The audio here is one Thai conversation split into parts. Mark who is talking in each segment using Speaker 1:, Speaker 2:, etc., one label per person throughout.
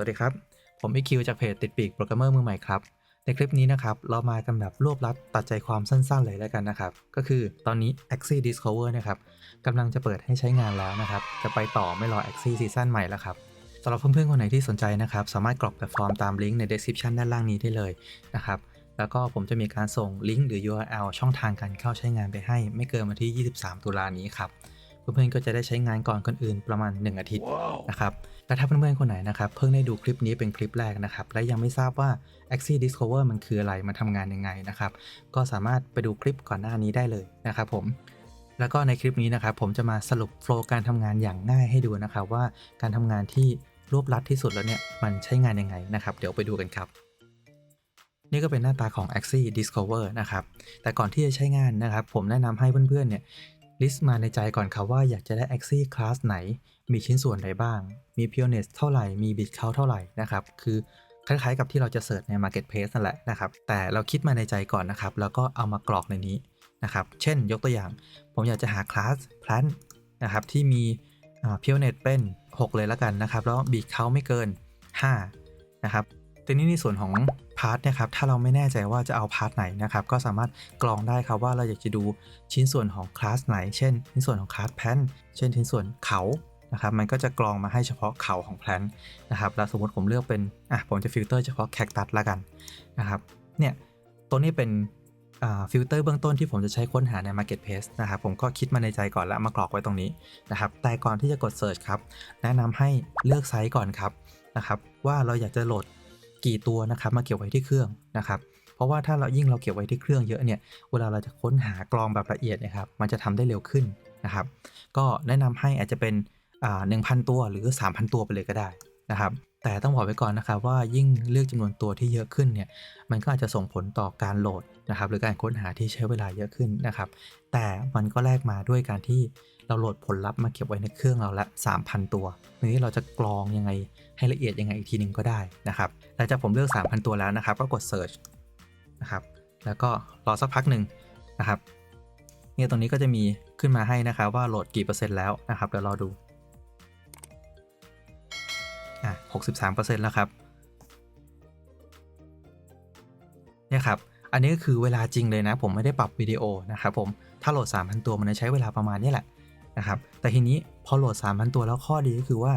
Speaker 1: วัสดีครับ ผมอีคิวจากเพจติดปีกโปรแกรมเมอร์มือใหม่ครับ ในคลิปนี้นะครับ เรามากันแบบรวบลัดตัดใจความสั้นๆเลยแล้วกันนะครับ ก็คือตอนนี้ Axie Discover นะครับกำลังจะเปิดให้ใช้งานแล้วนะครับ จะไปต่อไม่รอ Axie ซีซั่นใหม่แล้วครับสำหรับเพื่อนๆคนไหนที่สนใจนะครับ สามารถกรอกแบบฟอร์มตามลิงก์ใน description ด้านล่างนี้ได้เลยนะครับแล้วก็ผมจะมีการส่งลิงก์หรือ URL ช่องทางการเข้าใช้งานไปให้ ไม่เกินวันที่ 23 ตุลานี้ครับ เพื่อนๆก็จะได้ใช้งานก่อนคนอื่นประมาณ 1 อาทิตย์นะครับและถ้าเพื่อนๆคนไหนนะครับเพิ่งได้ดูคลิปนี้เป็นคลิปแรกนะครับและยังไม่ทราบว่า Axie Discover มันคืออะไรมันทำงานยังไงนะครับก็สามารถไปดูคลิปก่อนหน้านี้ได้เลยนะครับผมแล้วก็ในคลิปนี้นะครับผมจะมาสรุปโฟล์การทำงานอย่างง่ายให้ดูนะครับว่าการทำงานที่รวบลัดที่สุดแล้วเนี่ยมันใช้งานยังไงนะครับ เดี๋ยวไปดูกันครับ นี่ก็เป็นหน้าตาของ Axie Discover นะครับ แต่ก่อนที่จะใช้งานนะครับ ผมแนะนำให้เพื่อนๆเนี่ย ลิสต์มาในใจก่อนครับว่าอยากจะได้ Axie Class ไหน มีชิ้นส่วนใดบ้าง มี p u r e n e s เท่าไหร่ มี Bit Count เท่าไหร่นะครับ คือคล้ายๆกับที่เราจะเสิร์ชใน Marketplace นั่นแหละนะครับ แต่เราคิดมาในใจก่อนนะครับ แล้วก็เอามากรอกในนี้นะครับ เช่นยกตัวอย่าง ผมอยากจะหาคลาส Plant นะครับ ที่มี p u r e n e s เป็น 6 เลยแล้วกันนะครับ แล้ว Bit Count ไม่เกิน 5 นะครับ ทีนี้ในส่วนของ พาร์ทนะครับถ้าเราไม่แน่ใจว่าจะเอาพาร์ทไหนนะครับก็สามารถกรองได้ครับว่าเราอยากจะดูชิ้นส่วนของคลาสไหน เช่นชิ้นส่วนของคลาสแพนเช่นชิ้นส่วนเขานะครับมันก็จะกรองมาให้เฉพาะเขาของแพลนนะครับแล้วสมมติผมเลือกเป็นอะผมจะฟิลเตอร์เฉพาะแคคตัสละกันนะครับเนี่ยตัวนี้เป็นฟิลเตอร์เบื้องต้นที่ผมจะใช้ค้นหาใน Marketplace นะครับผมก็คิดมาในใจก่อนแล้วมากรอกไว้ตรงนี้นะครับแต่ก่อนที่จะกด Search ครับ แนะนำให้เลือกไซส์ก่อนครับนะครับว่าเราอยากจะโหลด กี่ตัวนะครับมาเก็บไว้ที่เครื่องนะครับเพราะว่าถ้าเรายิ่งเราเก็บไว้ที่เครื่องเยอะเนี่ย เวลาเราจะค้นหากรองแบบละเอียดนะครับ มันจะทำได้เร็วขึ้นนะครับ ก็แนะนำให้อาจจะเป็นอ่า1,000ตัวหรือ 3,000 ตัวไปเลยก็ได้นะครับ แต่ต้องบอกไว้ก่อนนะครับว่ายิ่งเลือกจำนวนตัวที่เยอะขึ้นเนี่ย มันก็อาจจะส่งผลต่อการโหลดนะครับ หรือการค้นหาที่ใช้เวลาเยอะขึ้นนะครับ แต่มันก็แลกมาด้วยการที่ เราโหลดผลลัพธ์มาเก็บไว้ในเครื่องเราละ 3,000 ตัวทีนี้เราจะกรองยังไงให้ละเอียดยังไงอีกทีหนึ่งก็ได้นะครับ หลังจากผมเลือก 3,000 ตัวแล้วนะครับ ก็กด search นะครับ แล้วก็รอสักพักหนึ่งนะครับ เนี่ยตรงนี้ก็จะมีขึ้นมาให้นะครับว่าโหลดกี่เปอร์เซ็นต์แล้วนะครับ เดี๋ยวรอดู อะ63%แล้วครับ เนี่ยครับอันนี้ก็คือเวลาจริงเลยนะ ผมไม่ได้ปรับวิดีโอนะครับผม ถ้าโหลด 3,000 ตัวมันจะใช้เวลาประมาณนี้แหละ นะครับ แต่ทีนี้พอโหลด 3,000 ตัวแล้วข้อดีก็คือว่า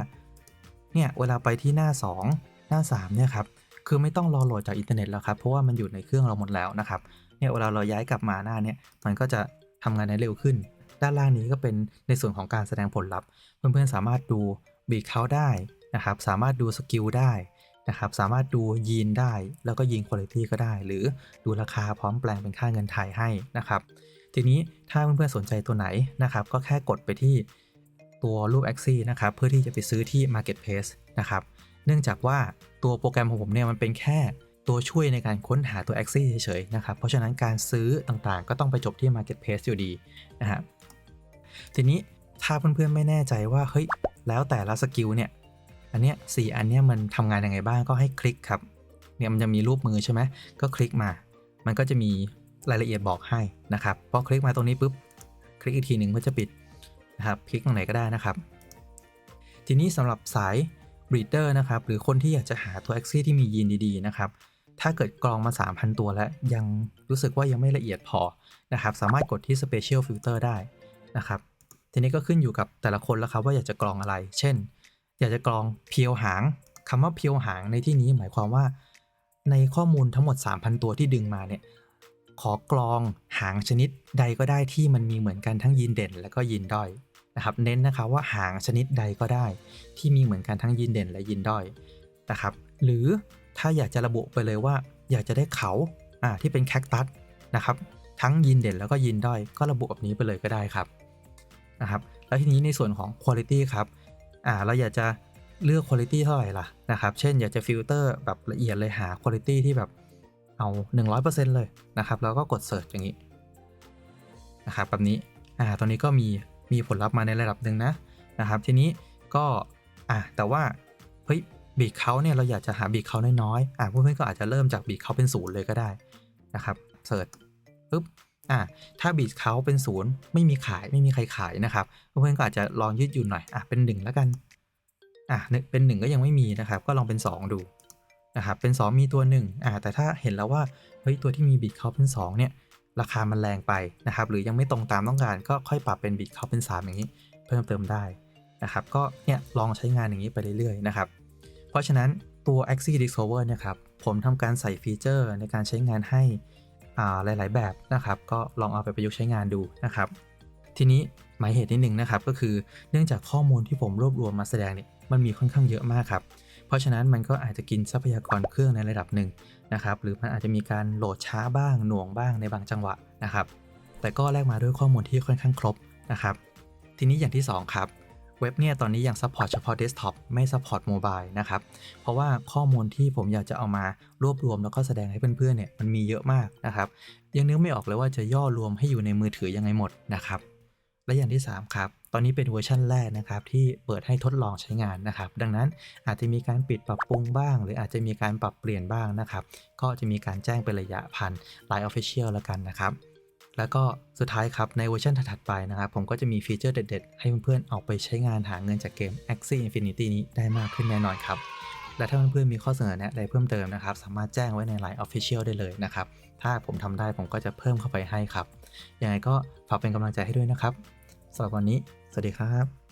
Speaker 1: เนี่ยเวลาไปที่หน้า 2 หน้า 3 เนี่ยครับ คือไม่ต้องรอโหลดจากอินเทอร์เน็ตแล้วครับ เพราะว่ามันอยู่ในเครื่องเราหมดแล้วนะครับ เนี่ยเวลาเราย้ายกลับมาหน้าเนี่ย มันก็จะทำงานได้เร็วขึ้น ด้านล่างนี้ก็เป็นในส่วนของการแสดงผลลัพธ์ เพื่อนๆสามารถดูบีทเขาได้นะครับ สามารถดูสกิลได้นะครับ สามารถดูยีนได้ แล้วก็ยีนคุณภาพก็ได้ หรือดูราคาพร้อมแปลงเป็นค่าเงินไทยให้นะครับ ทีนี้ถ้าเพื่อนๆสนใจตัวไหนนะครับก็แค่กดไปที่ตัวรูป Axie นะครับเพื่อที่จะไปซื้อที่ Marketplace นะครับเนื่องจากว่าตัวโปรแกรมของผมเนี่ยมันเป็นแค่ตัวช่วยในการค้นหาตัว Axie เฉยๆนะครับเพราะฉะนั้นการซื้อต่างๆ ก็ต้องไปจบที่ Marketplace อยู่ดีนะฮะทีนี้ถ้าเพื่อนๆไม่แน่ใจว่าเฮ้ยแล้วแต่ละสกิลเนี่ยอันเนี้ยสี่อันเนี้ยมันทำงานยังไงบ้างก็ให้คลิกครับเนี่ยมันจะมีรูปมือใช่ไหมก็คลิกมา มันก็จะมี รายละเอียดบอกให้นะครับพอคลิกมาตรงนี้ปุ๊บคลิกอีกทีหนึ่งก็จะปิดนะครับคลิกตรงไหนก็ได้นะครับ ทีนี้สำหรับสาย breeder นะครับหรือคนที่อยากจะหาตัว Axie ที่มียีนดีๆนะครับถ้าเกิดกรองมา 3,000 ตัวแล้ว ยังรู้สึกว่ายังไม่ละเอียดพอนะครับสามารถกดที่ special filter ได้นะครับทีนี้ก็ขึ้นอยู่กับแต่ละคนแล้วครับว่าอยากจะกรองอะไร เช่น อยากจะกรองเพียวหางคำว่าเพียวหางในที่นี้หมายความว่า ในข้อมูลทั้งหมด 3,000 ตัวที่ดึงมาเนี่ย ขอกรองหางชนิดใดก็ได้ที่มันมีเหมือนกันทั้งยีนเด่น และก็ยีนด้อยนะครับเน้นนะคะว่าหางชนิดใดก็ได้ ที่มีเหมือนกันทั้งยีนเด่นและยีนด้อยนะครับหรือถ้าอยากจะระบุไปเลยว่า อยากจะได้เขาอ่าที่เป็นแคคตัสนะครับทั้งยีนเด่นแล้วก็ยีนด้อยก็ระบุแบบนี้ไปเลยก็ได้ครับนะครับแล้วทีนี้ในส่วนของคุณภาพครับอ่าเราอยากจะเลือกคุณภาพเท่าไหร่ล่ะนะครับ เช่นอยากจะฟิลเตอร์แบบละเอียดเลยหาคุณภาพที่แบบ เอา 100%เลยนะครับ แล้วก็กด Search อย่างนี้นะครับแบบนี้อ่าตอนนี้ก็มีมีผลลัพธ์มาในระดับหนึ่งนะนะครับ ทีนี้ก็อ่าแต่ว่าเฮ้ยบีทเขาเนี่ยเราอยากจะหาบีทเขาน้อยๆอ่าเพื่อนๆก็อาจจะเริ่มจากบีทเขาเป็นศูนย์เลยก็ได้นะครับเสิร์ชปุ๊บอ่าถ้าบีทเขาเป็นศูนย์ไม่มีขายไม่มีใครขายนะครับเพื่อนๆก็อาจจะลองยืดหยุ่นหน่อยอะเป็นหนึ่งแล้วกันอะหนึ่งเป็น 1 ก็ยังไม่มีนะครับ ก็ลองเป็น 2 ดู นะครับเป็น 2 มีตัว1อ่าแต่ถ้าเห็นแล้วว่าเฮ้ยตัวที่มีบิตเขาเป็น 2 เนี่ย ราคามันแรงไปนะครับ หรือยังไม่ตรงตามต้องการก็ค่อยปรับเป็นบิตเขาเป็น 3 อย่างนี้ เพิ่มเติมได้นะครับก็เนี่ยลองใช้งานอย่างนี้ไปเรื่อยๆนะครับเพราะฉะนั้นตัว Axie Discover เนะครับผมทำการใส่ฟีเจอร์ในการใช้งานให้อ่าหลาย ๆ แบบนะครับ ก็ลองเอาไปประยุกต์ใช้งานดูนะครับ ทีนี้หมายเหตุนิดหนึ่งนะครับ ก็คือเนื่องจากข้อมูลที่ผมรวบรวมมาแสดงเนี่ยมันมีค่อนข้างเยอะมากครับ ราะฉะนั้นมันก็อาจจะกินทรัพยากรเครื่องในระดับหนึ่งนะครับ หรือมันอาจจะมีการโหลดช้าบ้างหน่วงบ้างในบางจังหวะนะครับ แต่ก็แลกมาด้วยข้อมูลที่ค่อนข้างครบนะครับ ทีนี้อย่างที่ 2 ครับ เว็บเนี่ยตอนนี้ยังซัพพอร์ตเฉพาะเดสก์ท็อปไม่ซัพพอร์ตโมบายนะครับ เพราะว่าข้อมูลที่ผมอยากจะเอามารวบรวมแล้วก็แสดงให้เพื่อนๆเนี่ยมันมีเยอะมากนะครับ ยังนึกไม่ออกเลยว่าจะย่อรวมให้อยู่ในมือถือยังไงหมดนะครับ และอย่างที่ 3 ครับ ตอนนี้เป็นเวอร์ชันแรกนะครับ ที่เปิดให้ทดลองใช้งานนะครับ ดังนั้นอาจจะมีการปิดปรับปรุงบ้าง หรืออาจจะมีการปรับเปลี่ยนบ้างนะครับ ก็จะมีการแจ้งเป็นระยะพัน Line Official แล้วกันนะครับ แล้วก็สุดท้ายครับ ในเวอร์ชันถัดไปนะครับ ผมก็จะมีฟีเจอร์เด็ดๆ ให้เพื่อนๆเอาไปใช้งานหาเงินจากเกม Axie Infinity นี้ได้มากขึ้นแน่นอนครับและถ้าเพื่อนๆมีข้อเสนอแนะใดเพิ่มเติมนะครับ สามารถแจ้งไว้ใน Line Official ได้เลยนะครับ ถ้าผมทำได้ผมก็จะเพิ่มเข้าไปให้ครับ ยังไงก็ฝากเป็นกำลังใจให้ด้วยนะครับสำหรับวันนี้ สวัสดีครับ